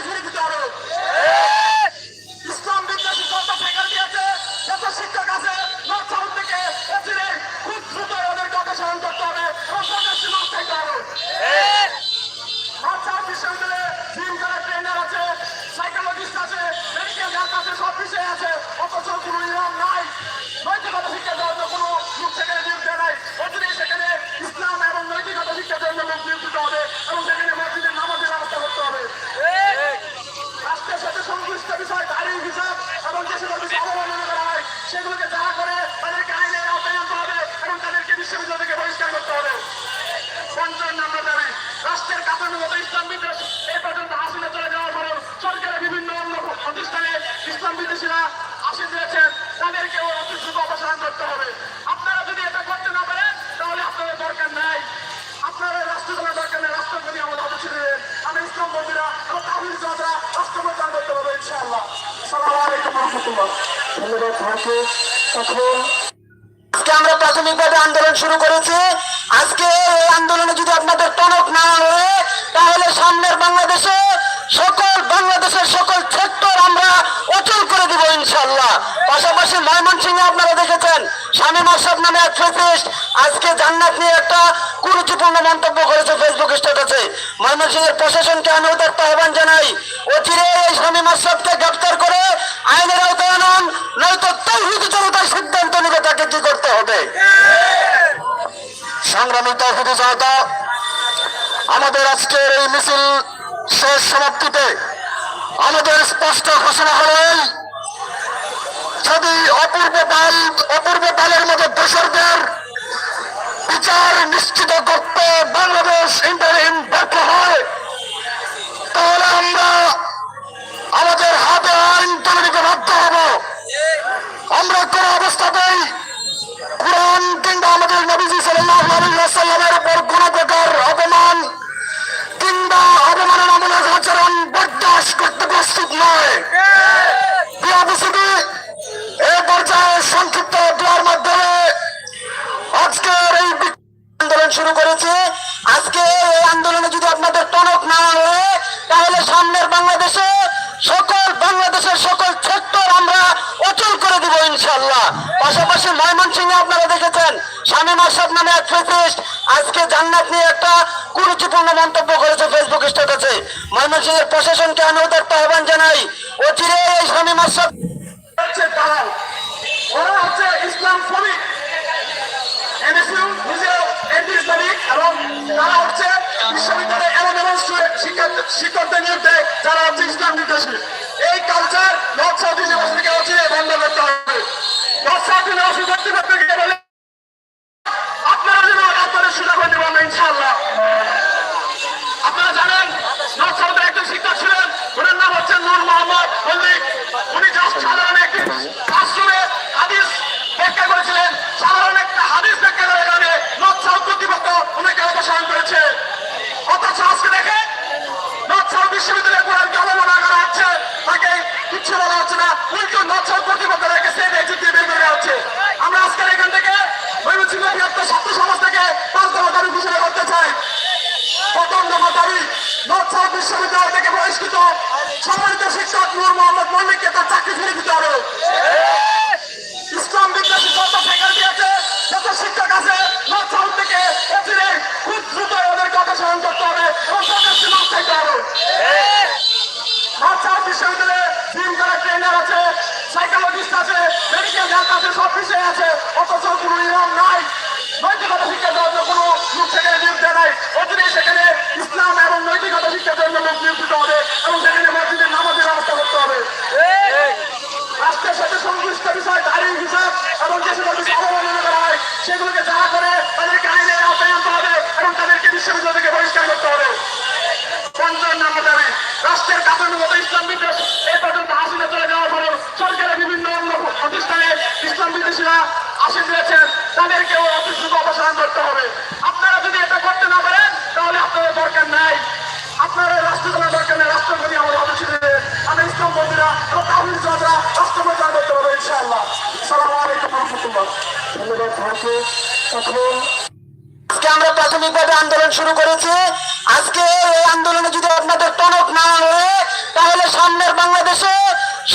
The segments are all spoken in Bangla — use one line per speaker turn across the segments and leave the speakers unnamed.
espera.
আজকে আমরা প্রাথমিকভাবে আন্দোলন শুরু করেছি। আজকে এই আন্দোলনে যদি আপনাদের টনক না হয় তাহলে সামনের বাংলাদেশে সকল বাংলাদেশের সকল সেক্টর আমরা অচল করে দিব ইনশাল্লাহ পাশাপাশি ময়মনসিংহে আপনারা দেখেছেন, স্বামী মাসাব নামে এক ফেসিস্ট আজকে জান্নাত নিয়ে একটা কুরুচিপূর্ণ মন্তব্য করেছে ফেসবুক স্ট্যাটাসে ময়মনসিংহের প্রশাসনকে আমি উদার্ত আহ্বান জানাই, অচিরে এই স্বামী মাসাবকে গ্রেপ্তার করে আইনের আওতায় আনুন, নয়তো তৌহিদ জনতার সিদ্ধান্ত নিবে তাকে কি করতে হবে? সংগ্রামী তৌহিদ জনতা, আমাদের আজকের এই মিছিল শেষ সমাপ্তিতে আমাদের স্পষ্ট ঘোষণা হল, যদি অপূর্ব পাল, অপূর্ব পালের মতো দোষরদের বিচার নিশ্চিত করতে বাংলাদেশ ইন্টারিম ব্যর্থ হয়, তাহলে আমরা আমাদের হাতে আইন তুলে নিতে বাধ্য হব। আমরা কোন অবস্থাতেই কোরআন কিংবা আমাদের নবীজি সাল্লামের উপর কোন প্রকার অপমান কিংবা অবমাননামূলক আচরণ বরদাস্ত করতে প্রস্তুত নয়। এ পর্যায়ে সংক্ষিপ্ত দোয়ার মাধ্যমে আজকের এই আন্দোলন শুরু করেছে। আজকে এই আন্দোলনে যদি আপনাদের টনক না হয় তাহলে সামনের বাংলাদেশে সকল বাংলাদেশের সকল সেক্টর আমরা অচল করে দিব ইনশাল্লাহ পাশাপাশি ময়মনসিংহে আপনারা দেখেছেন স্বামী মাসাব নামে এক ফেসিস্ট আজকে জান্নাত নিয়ে একটা কুরুচিপূর্ণ মন্তব্য করেছে ফেসবুক স্ট্যাটাসে ময়মনসিংহের প্রশাসনকে আমি উদার্ত আহ্বান জানাই। অচিরে এই স্বামী
শ্রমিক। এমন শিক্ষকদের নিয়োগ দেয় যারা হচ্ছে ইসলাম বিদ্বেষী এই কালচার নর্থ বন্ধ করতে হবে যেন আপনাদের সুযোগ করে দেবো আমরা ইনশাআল্লাহ আপনারা জানেন নর্থ সাউথের একজন শিক্ষক ছিলেন ওনার নাম হচ্ছে নূর মোহাম্মদ মল্লিক উনি জাস্ট সাধারণ একটি আশ্রমে হাদিস ব্যাখ্যা করেছিলেন সাধারণ একটা হাদিস ব্যাখ্যা করে কারণে নর্থ সাউথ কর্তৃপক্ষ ওনাকে অপসারণ করেছে অথচ আজকে দেখে নর্থ সাউথ বিশ্ববিদ্যালয়ে কোরআনকে অবমাননা করা হচ্ছে তাকে কিচ্ছু বলা হচ্ছে না উল্টো নর্থ সাউথ কর্তৃপক্ষ তাকে সেফ এক্সিট দিয়ে বের করে দেওয়া হচ্ছে আমরা আজকের এখান থেকে ময়মনসিংহ বৃহত্তর ছাত্র সমাজ থেকে পাঁচ দফা দাবি ঘোষণা করতে চাই প্রথম দফা দাবি নর্থ বিশ্ববিদ্যালয় থেকে বহিষ্কৃত সম্মানিত শিক্ষক নূর মোহাম্মদ মল্লিককে তার চাকরি ফিরে দিতে হবে। ইসলাম বিদ্বেষী যত ফ্যাকাল্টি আছে, যত শিক্ষক আছে, নর্থ থেকে অচিরে খুব দ্রুত ওদেরকে অপসারণ করতে হবে এবং তাদের মাপ চাইতে হবে। নর্থ বিশ্ববিদ্যালয়ে জিম করা ট্রেনার আছে সাইকোলজিস্ট আছে মেডিকেল হেলথ আছে, সব বিষয় আছে, অথচ কোনো নিয়ম নাই। নৈতিকতা শিক্ষার জন্য কোনো লোক নিয়োগ দেয় নাই। অচিরে সেখানে ইসলাম এবং নৈতিকতা শিক্ষার জন্য লোক নিয়োগ দিতে হবে এবং সেখানে মসজিদের নামাজের ব্যবস্থা করতে হবে। রাষ্ট্রের সাথে সংশ্লিষ্ট বিষয় দাঁড়িয়ে হিসাব এবং যে সকল বিষয় অবমাননা করা হয় সেগুলোকে যারা করে তাদেরকে আইনের আওতায় আনতে হবে এবং তাদেরকে বিশ্ববিদ্যালয় থেকে বহিষ্কার করতে হবে। পঞ্চম নম্বর দাবি রাষ্ট্রের কাঠামোগত ইসলাম বিদ্বেষ এই পর্যন্ত হাসিনা চলে যাওয়ার পরেও সরকারের বিভিন্ন অঙ্গ প্রতিষ্ঠানে ইসলাম বিদ্বেষীরা আসে দিয়েছেন তাদেরকেও দ্রুত অপসারণ করতে হবে আপনারা যদি এটা করতে না পারেন তাহলে আপনাদের দরকার নাই আপনারা রাষ্ট্র করার দরকার নেই রাষ্ট্রপতি আমাদের অবশ্যই দেবেন আমরা ইসলাম বন্ধুরা
আজকে আমরা প্রাথমিকভাবে আন্দোলন শুরু করেছি। আজকে এই আন্দোলনে যদি আপনাদের টনক না হয়, তাহলে সামনের বাংলাদেশে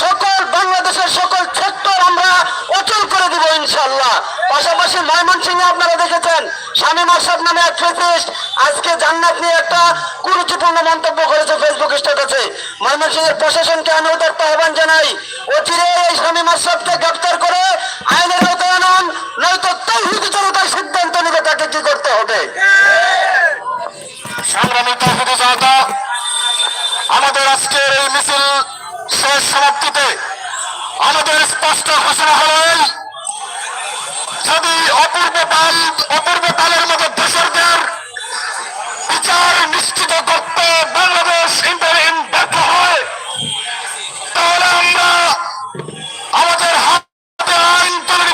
সকল বাংলাদেশের সকল সেক্টর আমরা অচল করে দিব ইনশাল্লাহ পাশাপাশি ময়মনসিংহে আপনারা দেখেছেন। স্বামী মাসাব নামে এক ফেসিস্ট আজকে জান্নাত নিয়ে একটা কুরুচিপূর্ণ মন্তব্য করেছে ফেসবুক স্ট্যাটাসে। ময়মনসিংহের প্রশাসনকে আমি উদার্ত আহ্বান জানাই অচিরে এই স্বামী মাসাবকে গ্রেপ্তার করে আইনের আওতায় আনুন নয়তো তৌহিদ জনতার সিদ্ধান্ত নিবে তাকে কি করতে হবে। সংগ্রামী তৌহিদ জনতা আমাদের আজকের এই মিছিল শেষ সমাপ্তিতে আমাদের স্পষ্ট ঘোষণা হল এই, যদি অপূর্ব পাল, অপূর্ব পালের মতো দোষরদের বিচার নিশ্চিত করতে বাংলাদেশ ইন্টারিম ব্যর্থ হয়। তাহলে আমরা আমাদের হাতে আইন তৈরি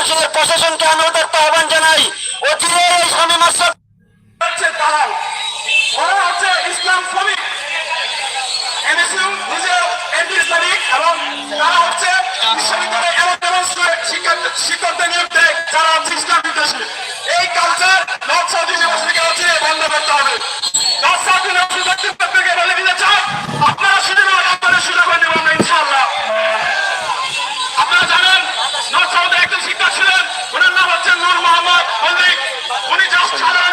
ময়মনসিংহের প্রশাসনকে আমি ওদের আহ্বান জানাই। এই
এমন এমন শিক্ষকদের হচ্ছে এই বন্ধ আপনারা আপনারা হচ্ছে নূর মোহাম্মদ মল্লিক উনি জাস্ট সাধারণ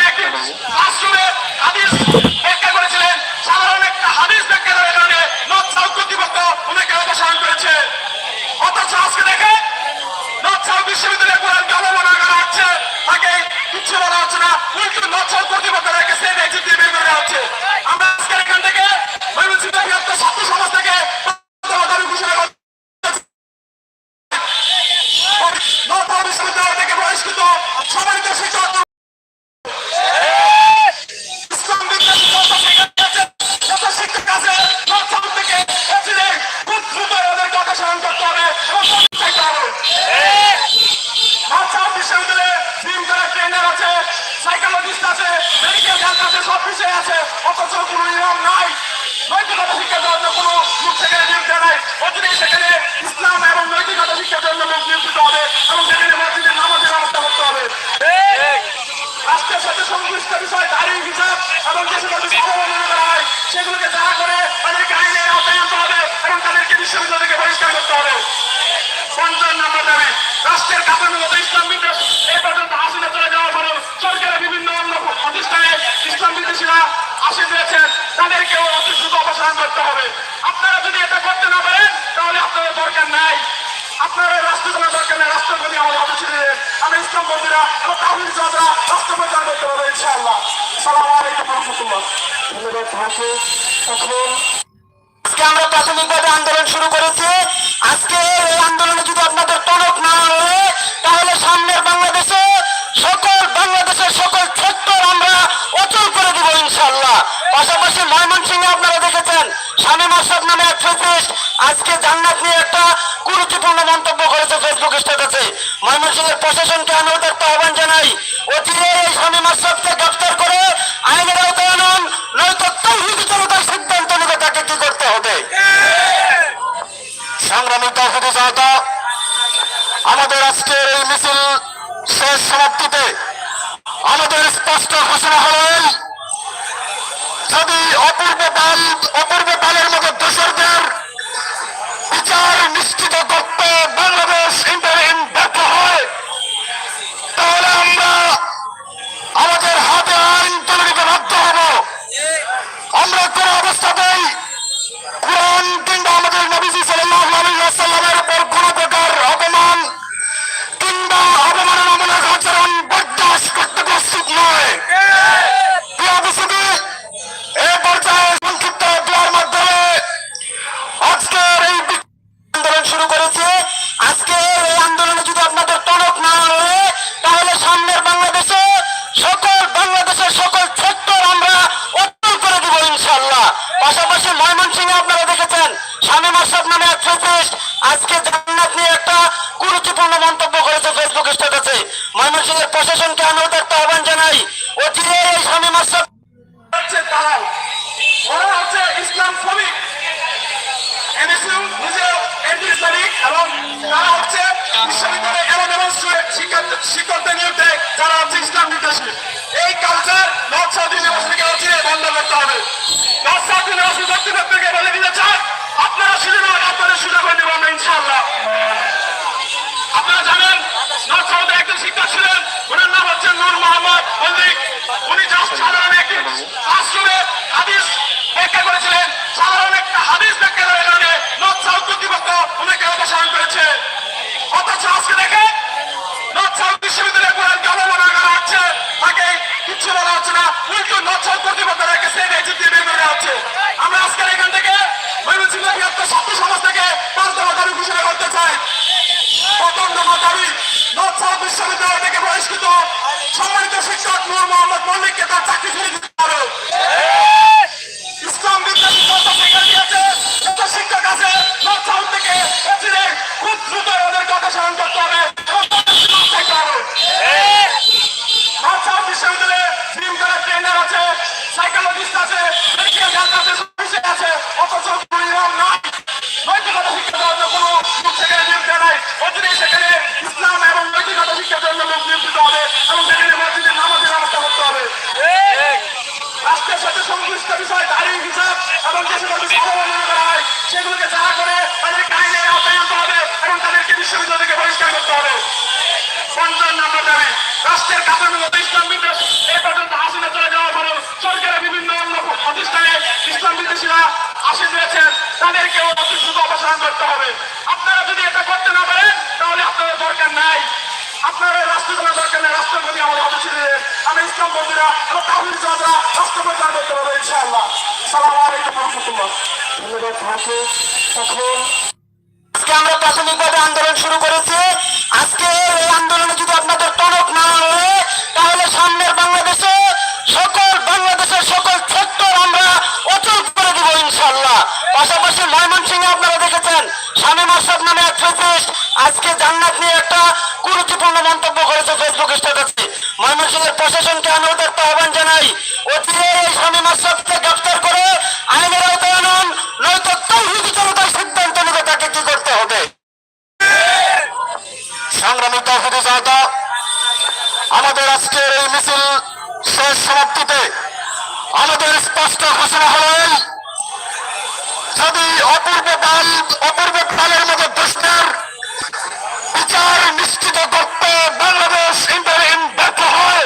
সংশ্লিষ্ট বিষয় দাঁড়ি হিসাব এবং যে সকল বিষয় করা হয়, সেগুলোকে যারা করে তাদেরকে আইনে আওতায় আনতে হবে এবং তাদেরকে বিশ্ববিদ্যালয় থেকে বহিষ্কার করতে হবে। পঞ্চান্ন নম্বর দাবি, রাষ্ট্রের কাঠামোগত ইসলাম বিদ্বেষ এই পর্যন্ত হাসিনা চলে যাওয়ার পরেও সরকারের বিভিন্ন অন্য প্রতিষ্ঠানে ইসলাম বিদ্বেষীরা আসীন রয়েছেন তাদেরকেও অতি দ্রুত অপসারণ করতে হবে। আপনারা যদি এটা করতে না পারেন, তাহলে আপনাদের দরকার নাই। আপনারা রাষ্ট্র করার দরকার নেই রাষ্ট্র প্রতি আমাদের অবশ্যই আমরা ইসলাম বন্ধুরা এবং তাহিদ যাত্রা রাষ্ট্র প্রচার করতে পারব
আজকে আমরা প্রাথমিকভাবে আন্দোলন শুরু করেছি। আজকে এই আন্দোলনে যদি আপনাদের টনক না হয়, তাহলে সামনের বাংলাদেশে সকল বাংলাদেশের সকল সেক্টর আমরা অচল করে দিব ইনশাল্লাহ পাশাপাশি ময়মনসিংহে শামীম আশরাফ নামে এক ফেসিস্ট আজকে জান্নাত নিয়ে একটা গুরুত্বপূর্ণ মন্তব্য করেছে ফেসবুক স্ট্যাটাসে। ময়মনসিংহের প্রশাসনকে আমি ওদের আহ্বান জানাই অচিরে এই শামীম আশরাফকে গ্রেফতার করে আইনের আওতায় আনুন, নয়তো তৌহিদ সিদ্ধান্ত নেবে তাকে কি করতে হবে? সংগ্রামী তৌহিদ জনতা, আমাদের আজকের এই মিছিল শেষ সমাপ্তিতে আমাদের স্পষ্ট ঘোষণা হল যদি অপূর্ব পাল অপূর্ব পালের মতো দোষরদের বিচার নিশ্চিত করতে বাংলাদেশ ইন্টারিম ব্যর্থ হয়, তাহলে আমরা আমাদের হাতে আইন তুলে নিতে বাধ্য হব। আমরা কোনো অবস্থাতেই
রাষ্ট্রের কাঠামো মতো ইসলাম বিদ্বেষ এই পর্যন্ত হাসিনা চলে যাওয়ার পরেও সরকারের বিভিন্ন অন্য প্রতিষ্ঠানে ইসলাম বিদ্বেষীরা আসীন রয়েছেন তাদেরকেও অতি দ্রুত অপসারণ করতে হবে। আপনারা যদি এটা করতে না পারেন, তাহলে আপনাদের দরকার নাই। আপনারা রাষ্ট্র কোনো দরকার নেই রাষ্ট্রপতি আমাদের অবশ্যই দেবেন আমি ইসলাম বন্ধুরা এবং তাহমিদ চাঁদরা রাষ্ট্রপতি পরিচালনা করতে পারব ইনশাআল্লাহ। সালাম আলাইকুম রহমতুল্লাহ। ধন্যবাদ হাফিজ তখন
আজকে আমরা প্রাথমিকভাবে আন্দোলন শুরু করেছি। আজকে এই আন্দোলন আজকে জান্নাত নিয়ে একটা গুরুত্বপূর্ণ মন্তব্য করেছে ফেসবুক স্ট্যাটাসে ময়মনসিংহের প্রশাসনকে আমি ওদেরকে আহ্বান জানাই অচিরে এই শামীম আশরাফকে গ্রেফতার করে আইনের আওতায় আনুন নয়তো তৌহিদি জনতার সিদ্ধান্ত নিবে তাকে কি করতে হবে? সংগ্রামী তৌহিদি জনতা আমাদের আজকের এই মিছিল শেষ সমাপ্তিতে আমাদের স্পষ্ট ঘোষণা হল এই, যদি অপূর্ব পাল অপূর্ব পালের মতো দুষ্টের বিচার নিশ্চিত করতে বাংলাদেশ ইন্টারিম ব্যর্থ হয়।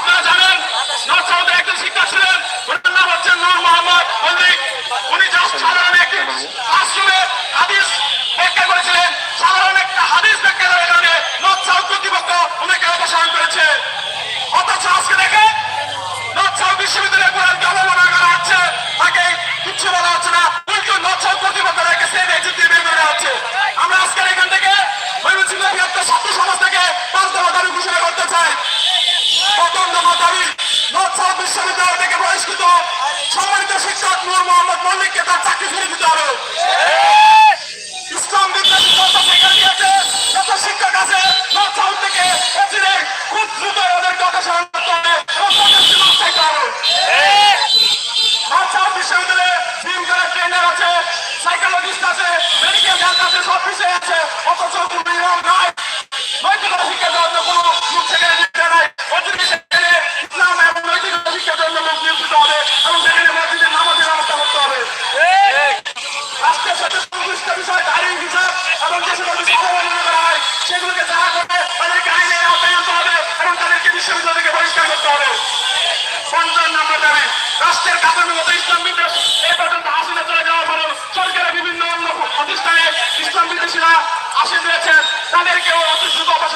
আপনারা
জানেন, নর্থ একজন শিক্ষক ছিলেন, ওনার নাম হচ্ছে নূর মোহাম্মদ মল্লিক। উনি জাস্ট সাধারণ একটি আশ্রমে হাদিস ব্যাখ্যা করেছিলেন। সাধারণ একটা হাদিস ব্যাখ্যা করার কারণে নর্থ সাউথ কর্তৃপক্ষ ওনাকে অপসারণ করেছে। অথচ আজকে দেখে নূর মোহাম্মদ মল্লিককে তার চাকরি ফিরে দিতে হবে। ইসলাম বিদ্যাপীঠ যত শিক্ষক দিয়েছে যত শিক্ষক আছে, নর্থ থেকে অচিরে খুব দ্রুত ওদেরকে অপসারণ করতে হবে এবং তাদের সুযোগ চাইতে হবে করার ট্রেনার আছে সাইকোলজিস্ট আছে মেডিকেল হেলথ আছে, সব বিষয় আছে, অথচ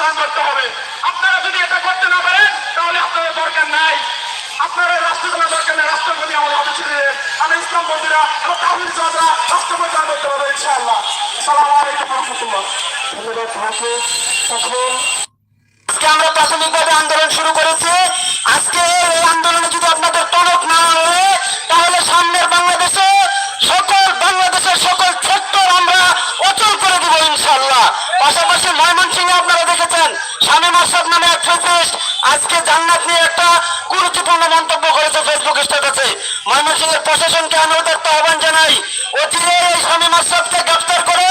অপসারণ করতে হবে। আপনারা যদি এটা করতে না পারেন, তাহলে আপনাদের দরকার নাই। আপনারা রাষ্ট্র দরকার নেই। রাষ্ট্রপতি আমাদের অবশ্যই দিলেন আমি ইসলাম বন্ধুরা এবং তাহির জাদরা রাষ্ট্রপতি করতে পারব ইনশাআল্লাহ। সালাম আলাইকুম রহমতুল্লাহ। ধন্যবাদ তখন
আজকে আমরা প্রাথমিকভাবে আন্দোলন শুরু করেছি। আজকে এই আন্দোলনে যদি আপনাদের টনক না হয়, তাহলে সামনের বাংলাদেশে সকল, বাংলাদেশের সকল সেক্টর আমরা অচল করে দিব ইনশাল্লাহ পাশাপাশি ময়মনসিংহে আপনারা শামীম আশরাফ নামে এক ফেসিস্ট আজকে জান্নাত নিয়ে একটা গুরুত্বপূর্ণ মন্তব্য করেছে ফেসবুক স্ট্যাটাসে ময়মনসিংহের প্রশাসনকে আমি ওদেরকে আহ্বান জানাই অচিরে এই শামীম আশরাফকে গ্রেফতার করে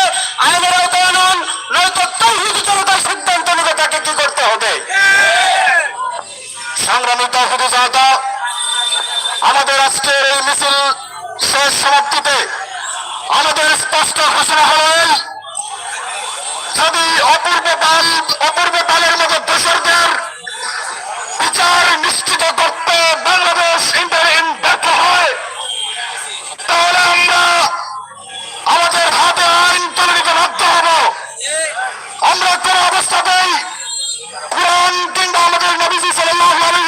আইনের আওতায় আনুন, নয়তো তৌহিদি জনতার সিদ্ধান্ত নিবে তাকে কি করতে হবে? সংগ্রামী তৌহিদি জনতা, আমাদের আজকের এই মিছিল শেষ সমাপ্তিতে আমাদের স্পষ্ট ঘোষণা হল ছবি অপূর্ব পাল, অপূর্ব পালের মতো দোষরদের বিচার নিশ্চিত করতে বাংলাদেশ ইন্টারিম ব্যর্থ হয়, তাহলে আমরা আমাদের হাতে আইন তুলে নিতে বাধ্য হব।
আমরা কোনো অবস্থাতেই কোরআন কিংবা আমাদের নবীজি সাল্লাহ আলী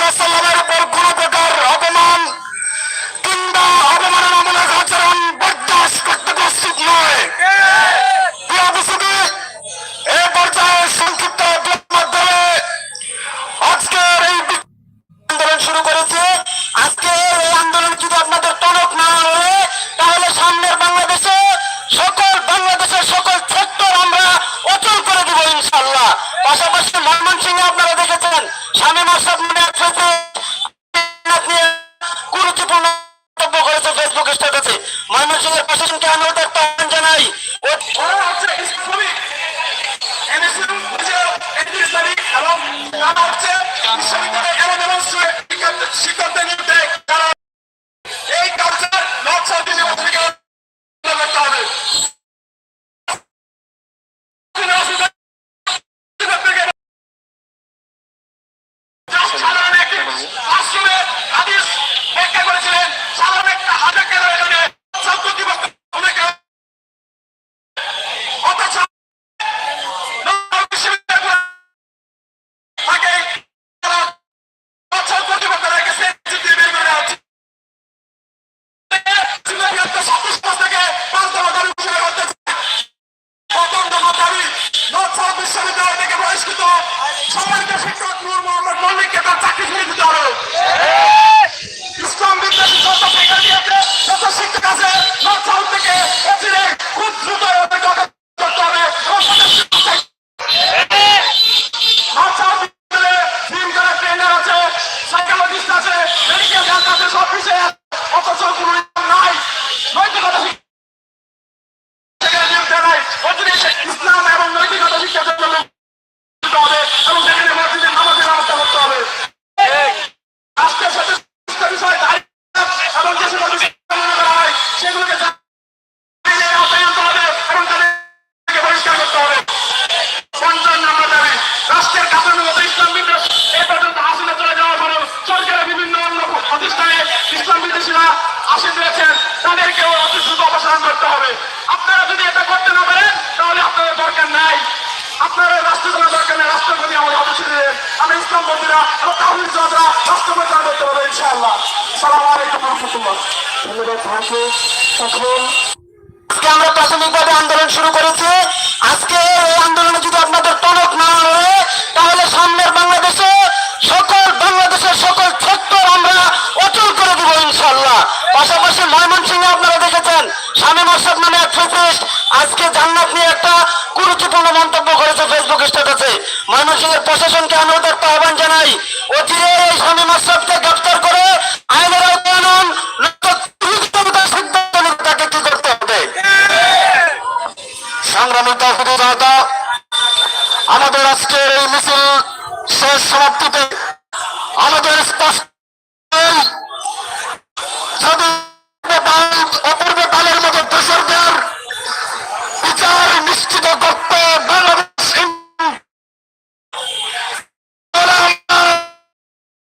রয়েছেন তাদেরকেও অতি অপসারণ করতে হবে। আপনারা যদি এটা করতে না পারেন, তাহলে আপনাদের দরকার নাই। আপনারা রাষ্ট্র চালানোর দরকার নেই রাষ্ট্রপতি আমাদের অতি দিলেন আমরা ইসলাম বন্ধুরা এবং তাহলে আমরা রাষ্ট্র প্রচার করতে পারব ইনশাআল্লাহ। সালাম আলাইকুম রহমতুল্লাহ। ধন্যবাদ
আমরা প্রাথমিকভাবে আন্দোলন শুরু করেছি পাশাপাশি ময়মন সিং আপনারা দেখেছেন স্বামী মোর্শাদ নামে এক ফেসিস্ট আজকে জান্নাত নিয়ে একটা কুরুচিপূর্ণ মন্তব্য করেছে ফেসবুক স্ট্যাটাসে। এর প্রশাসনকে আমি ওদের আহ্বান জানাই অচিরে এই স্বামী মোর্শাদকে গ্রেপ্তার করে আইনের আওতায় আমাদের আজকের এই মিছিল শেষ সমাপ্তিতে আমাদের স্পষ্ট